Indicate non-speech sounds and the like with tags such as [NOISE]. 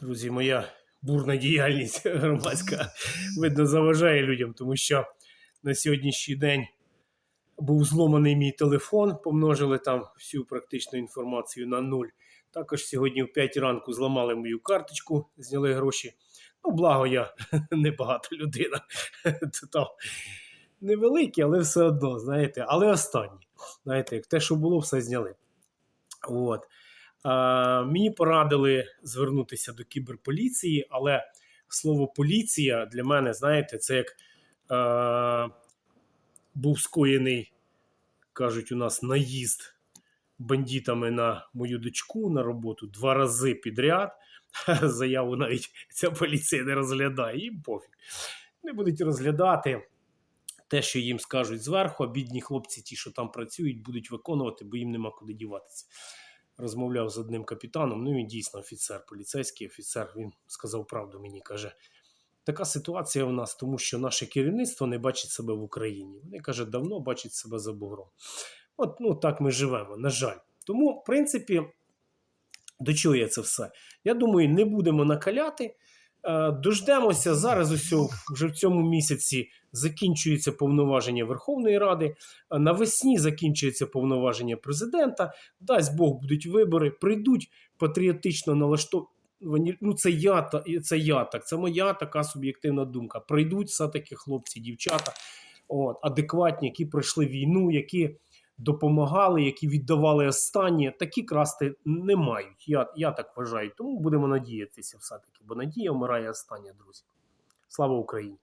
Друзі, моя бурна діяльність [LAUGHS] громадська видно заважає людям, тому що на сьогоднішній день був зломаний мій телефон, помножили там всю практичну інформацію на нуль. Також сьогодні в 5 ранку зламали мою карточку, зняли гроші. Ну, благо, я [LAUGHS] небагата людина. [LAUGHS] Там невеликі, але все одно, знаєте, але останні. Знаєте, як те, що було, все зняли. От. А, мені порадили звернутися до кіберполіції, але слово поліція для мене, знаєте, це як е, був скоєний, кажуть, у нас наїзд бандитами на мою дочку на роботу два рази підряд. [LAUGHS] Заяву навіть ця поліція не розглядає, їм пофіг. Не будуть розглядати те, що їм скажуть зверху, а бідні хлопці, ті, що там працюють, будуть виконувати, бо їм нема куди діватися. Розмовляв з одним капітаном, ну він дійсно офіцер, поліцейський офіцер. Він сказав правду мені, каже. Така ситуація у нас, тому що наше керівництво не бачить себе в Україні. Вони каже, давно бачать себе за бугром. От ну так ми живемо, на жаль. Тому, в принципі, до чого я це все? Я думаю, не будемо накаляти. Е, Дождемося зараз. Усього вже в цьому місяці закінчується повноваження Верховної Ради. е, Навесні закінчується повноваження президента. Дасть Бог будуть вибори, прийдуть патріотично налаштовані. Ну, це я, та- це я так, це моя така суб'єктивна думка. Прийдуть все-таки хлопці, дівчата, от, адекватні, які пройшли війну, які допомагали, які віддавали останнє, такі красти не мають. Я, я так вважаю. Тому будемо надіятися все-таки, бо надія вмирає остання, друзі. Слава Україні!